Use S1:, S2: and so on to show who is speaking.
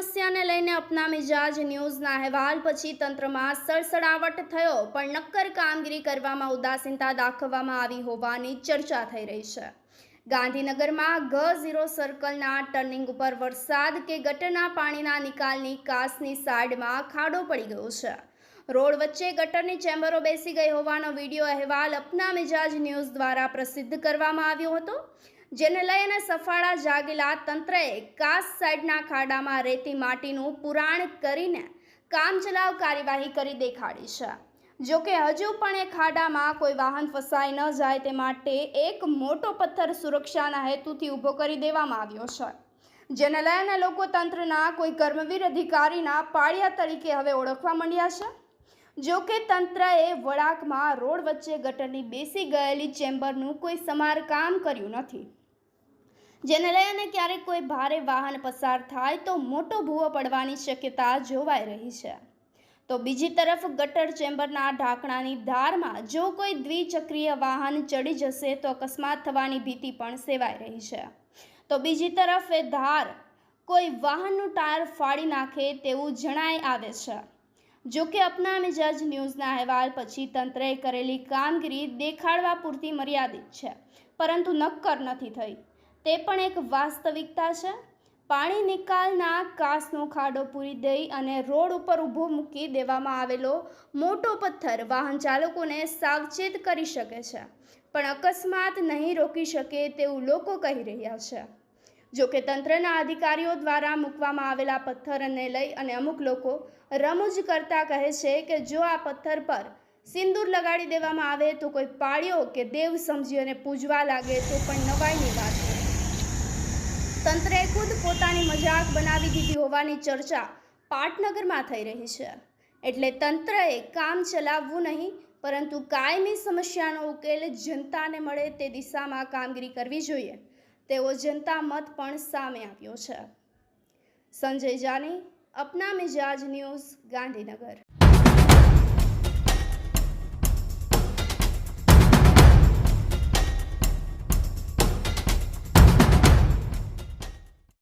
S1: અપના મિજાજ ન્યૂઝના અહેવાલ પછી તંત્રમાં સળસળાવટ થયો, પણ નક્કર કામગીરી કરવામાં ઉદાસીનતા દાખવવામાં આવી હોવાની ચર્ચા થઈ રહી છે. ગાંધીનગરમાં ગ ઝીરો સર્કલના ટર્નિંગ ઉપર વરસાદ કે ગટરના પાણીના નિકાલની કાસની સાઈડમાં ખાડો પડી ગયો છે. રોડ વચ્ચે ગટરની ચેમ્બરો બેસી ગઈ હોવાનો વીડિયો અહેવાલ અપના મિજાજ ન્યૂઝ દ્વારા પ્રસિદ્ધ કરવામાં આવ્યો હતો. જેને લઈ અને સફાળા જાગેલા તંત્રએ કાસ સાઈડના ખાડામાં રેતી માટીનું પુરાણ કરીને કામચલાઉ કાર્યવાહી કરી દેખાડી છે. જોકે હજુ પણ એ ખાડામાં કોઈ વાહન ફસાઈ ન જાય તે માટે એક મોટો પથ્થર સુરક્ષાના હેતુથી ઊભો કરી દેવામાં આવ્યો છે. જેને લઈને લોકો તંત્રના કોઈ કર્મવીર અધિકારીના પાળિયા તરીકે હવે ઓળખવા માંડ્યા છે. જો કે તંત્રએ વળાકમાં રોડ વચ્ચે ગટરની બેસી ગયેલી ચેમ્બરનું કોઈ સમારકામ કર્યું નથી. જેને લઈને ક્યારેક કોઈ ભારે વાહન પસાર થાય તો મોટો ભૂવો પડવાની શક્યતા જોવાઈ રહી છે. તો બીજી તરફ ગટર ચેમ્બરના ઢાંકણાની ધારમાં જો કોઈ દ્વિચક્રીય વાહન ચડી જશે તો અકસ્માત થવાની ભીતિ પણ સેવાઈ રહી છે. તો બીજી તરફ એ ધાર કોઈ વાહનનું ટાયર ફાડી નાખે તેવું જણાઈ આવે છે. જો કે અપના મિજાજ ન્યૂઝના અહેવાલ પછી તંત્રએ કરેલી કામગીરી દેખાડવા પૂરતી મર્યાદિત છે, પરંતુ નક્કર નથી થઈ. તે પણ એક વાસ્તવિકતા છે. પાણી નિકાલના કાસનો ખાડો પૂરી દઈ અને રોડ ઉપર ઊભો મૂકી દેવામાં આવેલો મોટો પથ્થર વાહન ચાલકોને સાવચેત કરી શકે છે, પણ અકસ્માત નહીં રોકી શકે તેવું લોકો કહી રહ્યા છે. જો કે તંત્રના અધિકારીઓ દ્વારા મૂકવામાં આવેલા પથ્થરને લઈ અને અમુક લોકો રમૂજ કરતા કહે છે કે જો આ પથ્થર પર સિંદૂર લગાડી દેવામાં આવે તો કોઈ પાળ્યો કે દેવ સમજી અને પૂજવા લાગે તો પણ નવાઈની વાત તંત્રએ ખુદ પોતાની મજાક બનાવી દીધી હોવાની ચર્ચા પાટનગરમાં થઈ રહી છે. એટલે તંત્રએ કામ ચલાવવું નહીં, પરંતુ કાયમી સમસ્યાનો ઉકેલ જનતાને મળે તે દિશામાં કામગીરી કરવી જોઈએ. તેવો જનતા મત પણ સામે આવ્યો છે. સંજય જાની અપના મિજાજ ન્યૂઝ ગાંધીનગર.